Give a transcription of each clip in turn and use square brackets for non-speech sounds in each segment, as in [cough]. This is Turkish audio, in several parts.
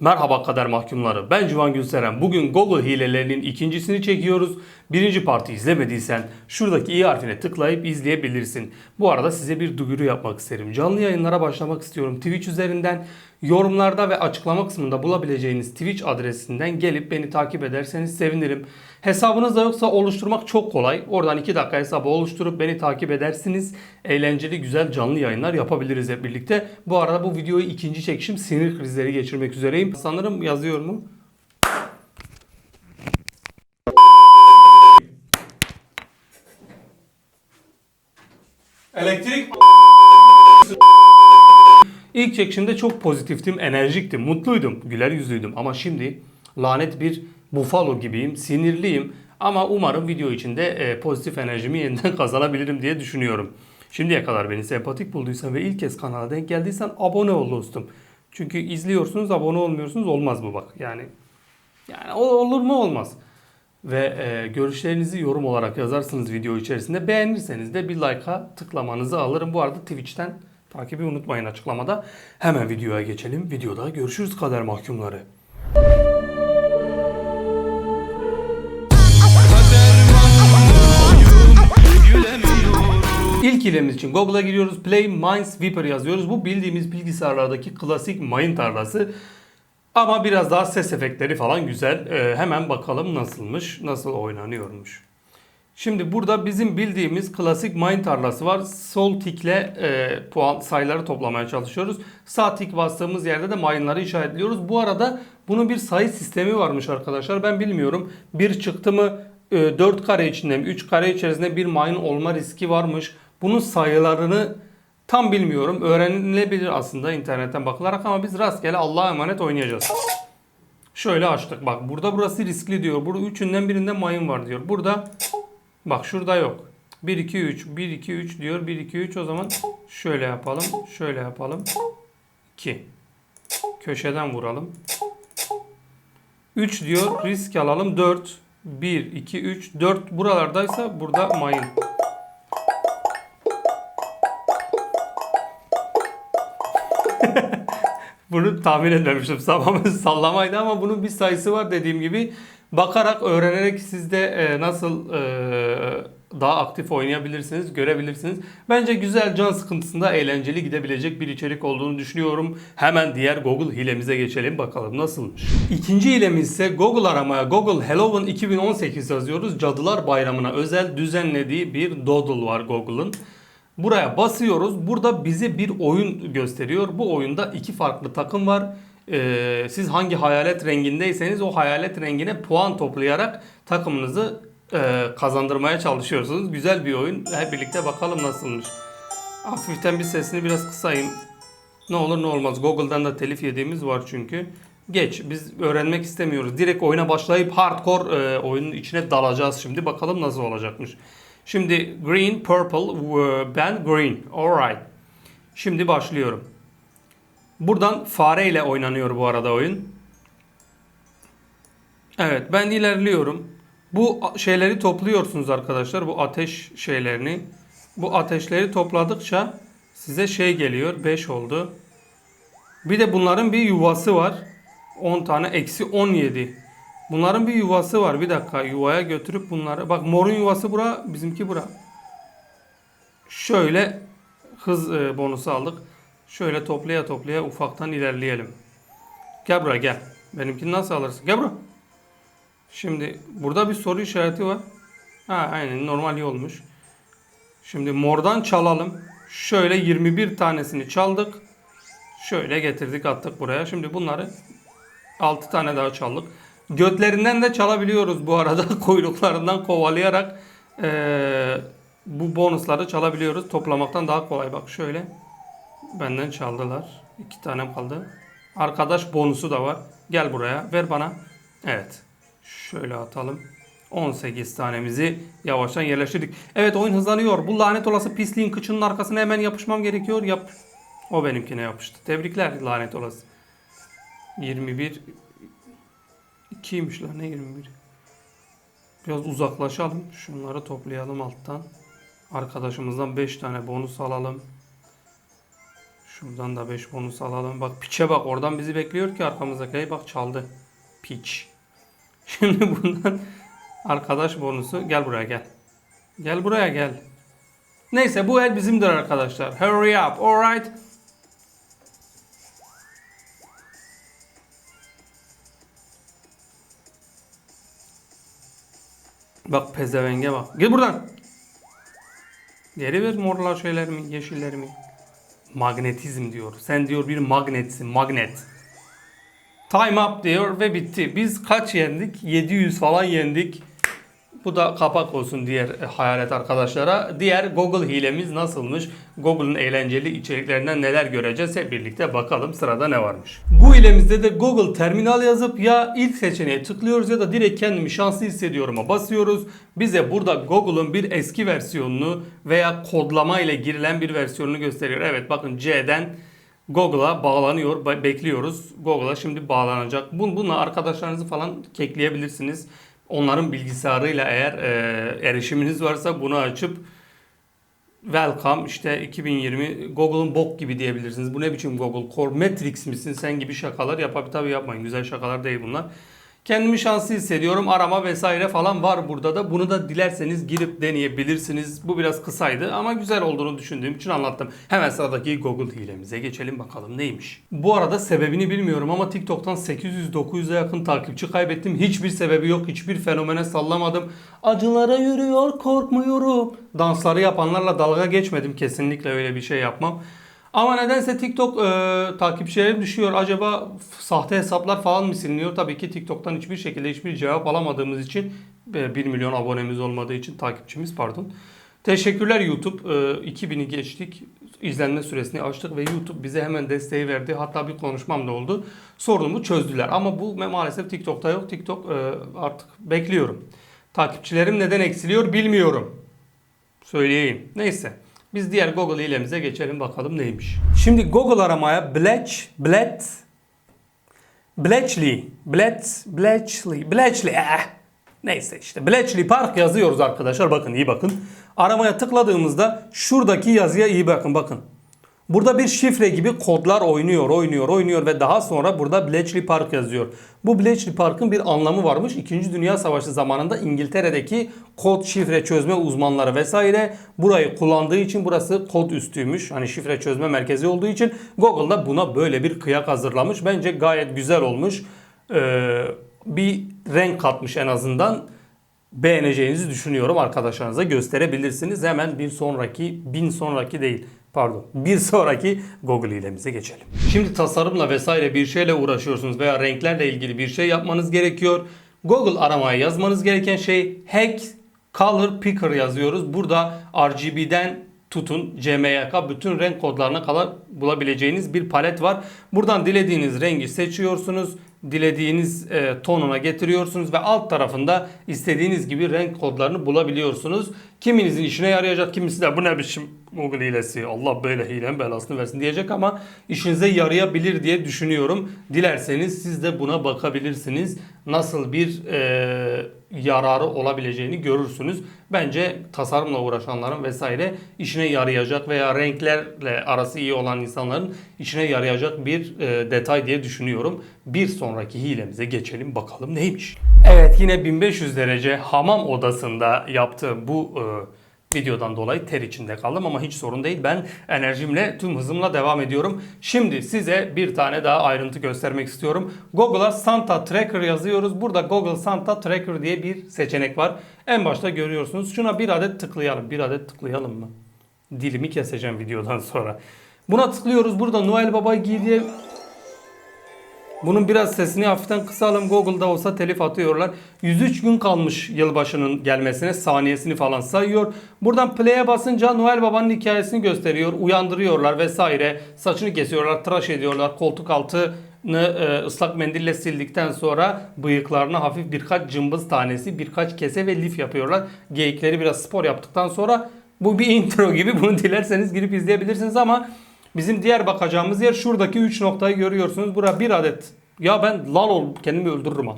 Merhaba kader mahkumları. Ben Civan Gülseren. Bugün Google hilelerinin ikincisini çekiyoruz. Birinci parti izlemediysen şuradaki i harfine tıklayıp izleyebilirsin. Bu arada size bir duyuru yapmak isterim. Canlı yayınlara başlamak istiyorum. Twitch üzerinden yorumlarda ve açıklama kısmında bulabileceğiniz Twitch adresinden gelip beni takip ederseniz sevinirim. Hesabınız da yoksa oluşturmak çok kolay. Oradan 2 dakika hesabı oluşturup beni takip edersiniz. Eğlenceli güzel canlı yayınlar yapabiliriz hep birlikte. Bu arada bu videoyu ikinci çekişim sinir krizleri geçirmek üzereyim. Sanırım yazıyor mu? Elektrik İlk çekişimde çok pozitiftim, enerjiktim, mutluydum, güler yüzlüydüm ama şimdi lanet bir bufalo gibiyim, sinirliyim ama umarım video içinde e, pozitif enerjimi yeniden [laughs] kazanabilirim diye düşünüyorum. Şimdiye kadar beni sempatik bulduysan ve ilk kez kanala denk geldiysen abone ol dostum. Çünkü izliyorsunuz, abone olmuyorsunuz olmaz bu bak. Yani yani olur mu olmaz. Ve e, görüşlerinizi yorum olarak yazarsınız video içerisinde. Beğenirseniz de bir like'a tıklamanızı alırım. Bu arada Twitch'ten takibi unutmayın açıklamada. Hemen videoya geçelim. Videoda görüşürüz kader mahkumları. İlk hilemiz için Google'a giriyoruz. Play Minesweeper yazıyoruz. Bu bildiğimiz bilgisayarlardaki klasik mayın tarlası. Ama biraz daha ses efektleri falan güzel. Ee, hemen bakalım nasılmış, nasıl oynanıyormuş. Şimdi burada bizim bildiğimiz klasik mine tarlası var. Sol tikle e, puan sayıları toplamaya çalışıyoruz. Sağ tik bastığımız yerde de mine'ları işaretliyoruz. Bu arada bunun bir sayı sistemi varmış arkadaşlar. Ben bilmiyorum. Bir çıktı mı e, 4 kare içinde mi 3 kare içerisinde bir mine olma riski varmış. Bunun sayılarını tam bilmiyorum. Öğrenilebilir aslında internetten bakılarak ama biz rastgele Allah'a emanet oynayacağız. Şöyle açtık. Bak burada burası riskli diyor. Burada üçünden birinde mayın var diyor. Burada bak şurada yok. 1 2 3 1 2 3 diyor. 1 2 3 o zaman şöyle yapalım. Şöyle yapalım. 2. Köşeden vuralım. 3 diyor. Risk alalım. 4 1 2 3 4 buralardaysa burada mayın. [laughs] Bunu tahmin etmemiştim. Tamamen [laughs] sallamaydı ama bunun bir sayısı var dediğim gibi. Bakarak, öğrenerek siz de e, nasıl e, daha aktif oynayabilirsiniz, görebilirsiniz. Bence güzel can sıkıntısında eğlenceli gidebilecek bir içerik olduğunu düşünüyorum. Hemen diğer Google hilemize geçelim bakalım nasılmış. İkinci hilemiz ise Google aramaya Google Halloween 2018 yazıyoruz. Cadılar Bayramı'na özel düzenlediği bir doodle var Google'ın. Buraya basıyoruz. Burada bize bir oyun gösteriyor. Bu oyunda iki farklı takım var. Ee, siz hangi hayalet rengindeyseniz o hayalet rengine puan toplayarak takımınızı e, kazandırmaya çalışıyorsunuz. Güzel bir oyun. Hep birlikte bakalım nasılmış. Hafiften bir sesini biraz kısayım. Ne olur ne olmaz. Google'dan da telif yediğimiz var çünkü. Geç. Biz öğrenmek istemiyoruz. Direkt oyuna başlayıp hardcore e, oyunun içine dalacağız şimdi. Bakalım nasıl olacakmış. Şimdi green, purple, e, ben green. Alright. Şimdi başlıyorum. Buradan fare ile oynanıyor bu arada oyun. Evet ben ilerliyorum. Bu şeyleri topluyorsunuz arkadaşlar. Bu ateş şeylerini. Bu ateşleri topladıkça size şey geliyor. 5 oldu. Bir de bunların bir yuvası var. 10 tane eksi 17. Bunların bir yuvası var. Bir dakika yuvaya götürüp bunları. Bak morun yuvası bura. Bizimki bura. Şöyle hız e, bonusu aldık. Şöyle toplaya toplaya ufaktan ilerleyelim. Gel buraya gel. Benimkini nasıl alırsın? Gel buraya. Şimdi burada bir soru işareti var. Ha aynen normal olmuş. Şimdi mordan çalalım. Şöyle 21 tanesini çaldık. Şöyle getirdik attık buraya. Şimdi bunları 6 tane daha çaldık. Götlerinden de çalabiliyoruz bu arada. [laughs] Kuyruklarından kovalayarak eee, bu bonusları çalabiliyoruz. Toplamaktan daha kolay. Bak şöyle. Benden çaldılar. İki tane kaldı. Arkadaş bonusu da var. Gel buraya. Ver bana. Evet. Şöyle atalım. 18 tanemizi yavaştan yerleştirdik. Evet oyun hızlanıyor. Bu lanet olası pisliğin kıçının arkasına hemen yapışmam gerekiyor. Yap. O benimkine yapıştı. Tebrikler lanet olası. 21 2'ymiş lan ne 21. Biraz uzaklaşalım. Şunları toplayalım alttan. Arkadaşımızdan 5 tane bonus alalım. Şuradan da 5 bonus alalım. Bak piçe bak oradan bizi bekliyor ki arkamızdaki. Bak çaldı. Piç. [laughs] Şimdi bundan arkadaş bonusu. Gel buraya gel. Gel buraya gel. Neyse bu el bizimdir arkadaşlar. Hurry up. Alright. Bak pezevenge bak. Gel buradan. Geri ver morlar şeylerimi, yeşillerimi. Magnetizm diyor. Sen diyor bir magnetsin, magnet. Time up diyor ve bitti. Biz kaç yendik? 700 falan yendik. Bu da kapak olsun diğer e, hayalet arkadaşlara. Diğer Google hilemiz nasılmış? Google'ın eğlenceli içeriklerinden neler göreceğiz? Hep birlikte bakalım sırada ne varmış. Bu hilemizde de Google terminal yazıp ya ilk seçeneğe tıklıyoruz ya da direkt kendimi şanslı hissediyorum'a basıyoruz. Bize burada Google'ın bir eski versiyonunu veya kodlama ile girilen bir versiyonunu gösteriyor. Evet bakın C'den Google'a bağlanıyor. Be- Bekliyoruz. Google'a şimdi bağlanacak. Bun, bununla arkadaşlarınızı falan kekleyebilirsiniz. Onların bilgisayarıyla eğer e, erişiminiz varsa bunu açıp Welcome işte 2020 Google'ın bok gibi diyebilirsiniz. Bu ne biçim Google? Core Matrix misin sen gibi şakalar yapabilir. Tabii yapmayın. Güzel şakalar değil bunlar. Kendimi şanslı hissediyorum. Arama vesaire falan var burada da. Bunu da dilerseniz girip deneyebilirsiniz. Bu biraz kısaydı ama güzel olduğunu düşündüğüm için anlattım. Hemen sıradaki Google hilemize geçelim bakalım neymiş. Bu arada sebebini bilmiyorum ama TikTok'tan 800-900'e yakın takipçi kaybettim. Hiçbir sebebi yok. Hiçbir fenomene sallamadım. Acılara yürüyor korkmuyorum. Dansları yapanlarla dalga geçmedim. Kesinlikle öyle bir şey yapmam. Ama nedense TikTok e, takipçilerim düşüyor. Acaba sahte hesaplar falan mı siliniyor? Tabii ki TikTok'tan hiçbir şekilde hiçbir cevap alamadığımız için e, 1 milyon abonemiz olmadığı için takipçimiz pardon. Teşekkürler YouTube. E, 2000'i geçtik. İzlenme süresini açtık ve YouTube bize hemen desteği verdi. Hatta bir konuşmam da oldu. Sorunumu çözdüler. Ama bu maalesef TikTok'ta yok. TikTok e, artık bekliyorum. Takipçilerim neden eksiliyor bilmiyorum. Söyleyeyim. Neyse. Biz diğer Google hilemize geçelim bakalım neymiş. Şimdi Google aramaya Bletch, Blet, Bletchley, Blet, Bletchley, Bletchley, eh. Neyse işte Bletchley Park yazıyoruz arkadaşlar. Bakın iyi bakın. Aramaya tıkladığımızda şuradaki yazıya iyi bakın bakın. Burada bir şifre gibi kodlar oynuyor, oynuyor, oynuyor ve daha sonra burada Bletchley Park yazıyor. Bu Bletchley Park'ın bir anlamı varmış. İkinci Dünya Savaşı zamanında İngiltere'deki kod şifre çözme uzmanları vesaire burayı kullandığı için burası kod üstüymüş. Hani şifre çözme merkezi olduğu için Google'da buna böyle bir kıyak hazırlamış. Bence gayet güzel olmuş. Ee, bir renk katmış en azından beğeneceğinizi düşünüyorum. Arkadaşlarınıza gösterebilirsiniz. Hemen bir sonraki, bin sonraki değil pardon bir sonraki Google hilemize geçelim. Şimdi tasarımla vesaire bir şeyle uğraşıyorsunuz veya renklerle ilgili bir şey yapmanız gerekiyor. Google aramaya yazmanız gereken şey Hack Color Picker yazıyoruz. Burada RGB'den tutun CMYK bütün renk kodlarına kadar bulabileceğiniz bir palet var. Buradan dilediğiniz rengi seçiyorsunuz. Dilediğiniz e, tonuna getiriyorsunuz ve alt tarafında istediğiniz gibi renk kodlarını bulabiliyorsunuz. Kiminizin işine yarayacak, kimisi de bu ne biçim Google hilesi, Allah böyle hilenin belasını versin diyecek ama işinize yarayabilir diye düşünüyorum. Dilerseniz siz de buna bakabilirsiniz. Nasıl bir e, yararı olabileceğini görürsünüz. Bence tasarımla uğraşanların vesaire işine yarayacak veya renklerle arası iyi olan insanların işine yarayacak bir e, detay diye düşünüyorum. Bir sonraki hilemize geçelim bakalım neymiş. Evet yine 1500 derece hamam odasında yaptığım bu e, videodan dolayı ter içinde kaldım ama hiç sorun değil. Ben enerjimle tüm hızımla devam ediyorum. Şimdi size bir tane daha ayrıntı göstermek istiyorum. Google'a Santa Tracker yazıyoruz. Burada Google Santa Tracker diye bir seçenek var. En başta görüyorsunuz. Şuna bir adet tıklayalım. Bir adet tıklayalım mı? Dilimi keseceğim videodan sonra. Buna tıklıyoruz. Burada Noel Baba diye bunun biraz sesini hafiften kısalım. Google'da olsa telif atıyorlar. 103 gün kalmış yılbaşının gelmesine. Saniyesini falan sayıyor. Buradan play'e basınca Noel Baba'nın hikayesini gösteriyor. Uyandırıyorlar vesaire. Saçını kesiyorlar, tıraş ediyorlar. Koltuk altını e, ıslak mendille sildikten sonra bıyıklarına hafif birkaç cımbız tanesi, birkaç kese ve lif yapıyorlar. Geyikleri biraz spor yaptıktan sonra bu bir [laughs] intro gibi. Bunu dilerseniz girip izleyebilirsiniz ama Bizim diğer bakacağımız yer şuradaki 3 noktayı görüyorsunuz. Buraya bir adet. Ya ben lal ol kendimi öldürürüm ha.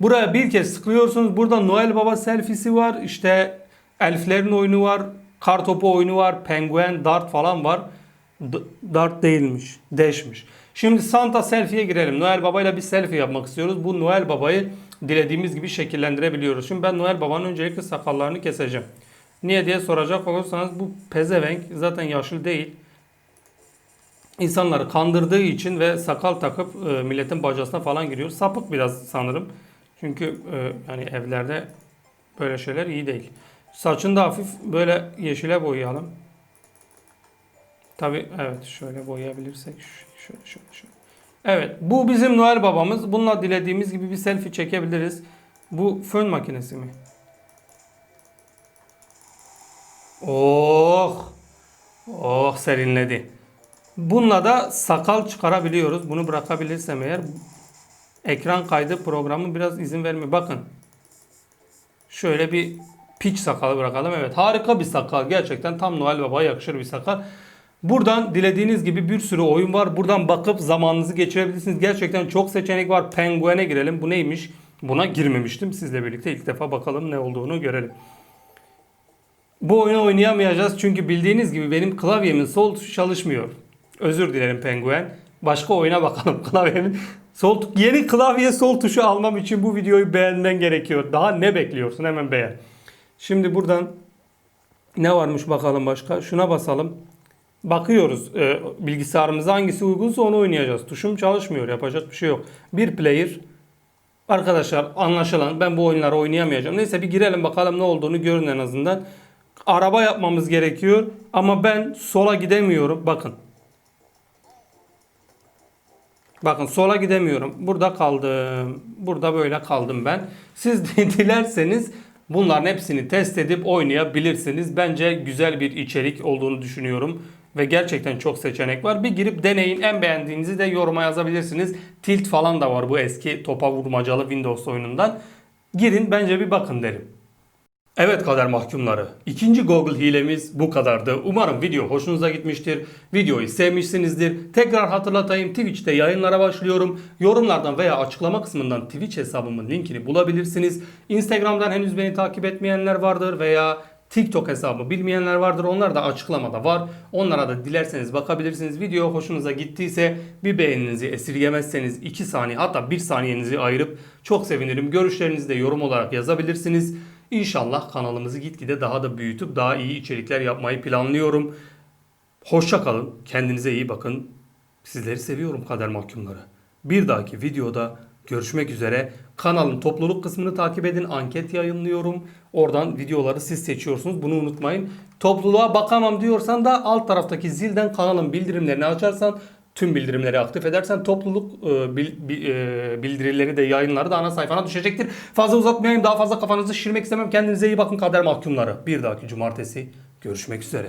Buraya bir kez tıklıyorsunuz. Burada Noel Baba selfie'si var. İşte elflerin oyunu var. Kar topu oyunu var. Penguen, dart falan var. D- Dart değilmiş. Dash'miş. Şimdi Santa selfie'ye girelim. Noel Baba ile bir selfie yapmak istiyoruz. Bu Noel Baba'yı dilediğimiz gibi şekillendirebiliyoruz. Şimdi ben Noel Baba'nın öncelikle sakallarını keseceğim. Niye diye soracak olursanız bu pezevenk zaten yaşlı değil. İnsanları kandırdığı için ve sakal takıp e, milletin bacasına falan giriyor. Sapık biraz sanırım. Çünkü e, yani evlerde böyle şeyler iyi değil. Saçını da hafif böyle yeşile boyayalım. Tabi evet şöyle boyayabilirsek şöyle şöyle şöyle. Evet bu bizim Noel babamız. Bununla dilediğimiz gibi bir selfie çekebiliriz. Bu fön makinesi mi? Oh! Oh serinledi. Bununla da sakal çıkarabiliyoruz. Bunu bırakabilirsem eğer ekran kaydı programı biraz izin vermiyor. Bakın. Şöyle bir piç sakalı bırakalım. Evet harika bir sakal. Gerçekten tam Noel Baba'ya yakışır bir sakal. Buradan dilediğiniz gibi bir sürü oyun var. Buradan bakıp zamanınızı geçirebilirsiniz. Gerçekten çok seçenek var. Penguen'e girelim. Bu neymiş? Buna girmemiştim. Sizle birlikte ilk defa bakalım ne olduğunu görelim. Bu oyunu oynayamayacağız çünkü bildiğiniz gibi benim klavyemin sol çalışmıyor. Özür dilerim penguen. Başka oyuna bakalım [laughs] klavyemin. Sol yeni klavye sol tuşu almam için bu videoyu beğenmen gerekiyor. Daha ne bekliyorsun? Hemen beğen. Şimdi buradan ne varmış bakalım başka. Şuna basalım. Bakıyoruz e, bilgisayarımıza hangisi uygunsa onu oynayacağız. Tuşum çalışmıyor. Yapacak bir şey yok. Bir player Arkadaşlar anlaşılan ben bu oyunları oynayamayacağım. Neyse bir girelim bakalım ne olduğunu görün en azından. Araba yapmamız gerekiyor ama ben sola gidemiyorum. Bakın. Bakın sola gidemiyorum. Burada kaldım. Burada böyle kaldım ben. Siz [laughs] dilerseniz bunların hepsini test edip oynayabilirsiniz. Bence güzel bir içerik olduğunu düşünüyorum. Ve gerçekten çok seçenek var. Bir girip deneyin. En beğendiğinizi de yoruma yazabilirsiniz. Tilt falan da var bu eski topa vurmacalı Windows oyunundan. Girin bence bir bakın derim. Evet kader mahkumları. İkinci Google hilemiz bu kadardı. Umarım video hoşunuza gitmiştir. Videoyu sevmişsinizdir. Tekrar hatırlatayım Twitch'te yayınlara başlıyorum. Yorumlardan veya açıklama kısmından Twitch hesabımın linkini bulabilirsiniz. Instagram'dan henüz beni takip etmeyenler vardır veya TikTok hesabı bilmeyenler vardır. Onlar da açıklamada var. Onlara da dilerseniz bakabilirsiniz. Video hoşunuza gittiyse bir beğeninizi esirgemezseniz 2 saniye hatta 1 saniyenizi ayırıp çok sevinirim. Görüşlerinizi de yorum olarak yazabilirsiniz. İnşallah kanalımızı gitgide daha da büyütüp daha iyi içerikler yapmayı planlıyorum. Hoşça kalın. Kendinize iyi bakın. Sizleri seviyorum kader mahkumları. Bir dahaki videoda görüşmek üzere. Kanalın topluluk kısmını takip edin. Anket yayınlıyorum. Oradan videoları siz seçiyorsunuz. Bunu unutmayın. Topluluğa bakamam diyorsan da alt taraftaki zilden kanalın bildirimlerini açarsan tüm bildirimleri aktif edersen topluluk e, e, bildirileri de yayınları da ana sayfana düşecektir. Fazla uzatmayayım daha fazla kafanızı şişirmek istemem. Kendinize iyi bakın kader mahkumları. Bir dahaki cumartesi görüşmek üzere.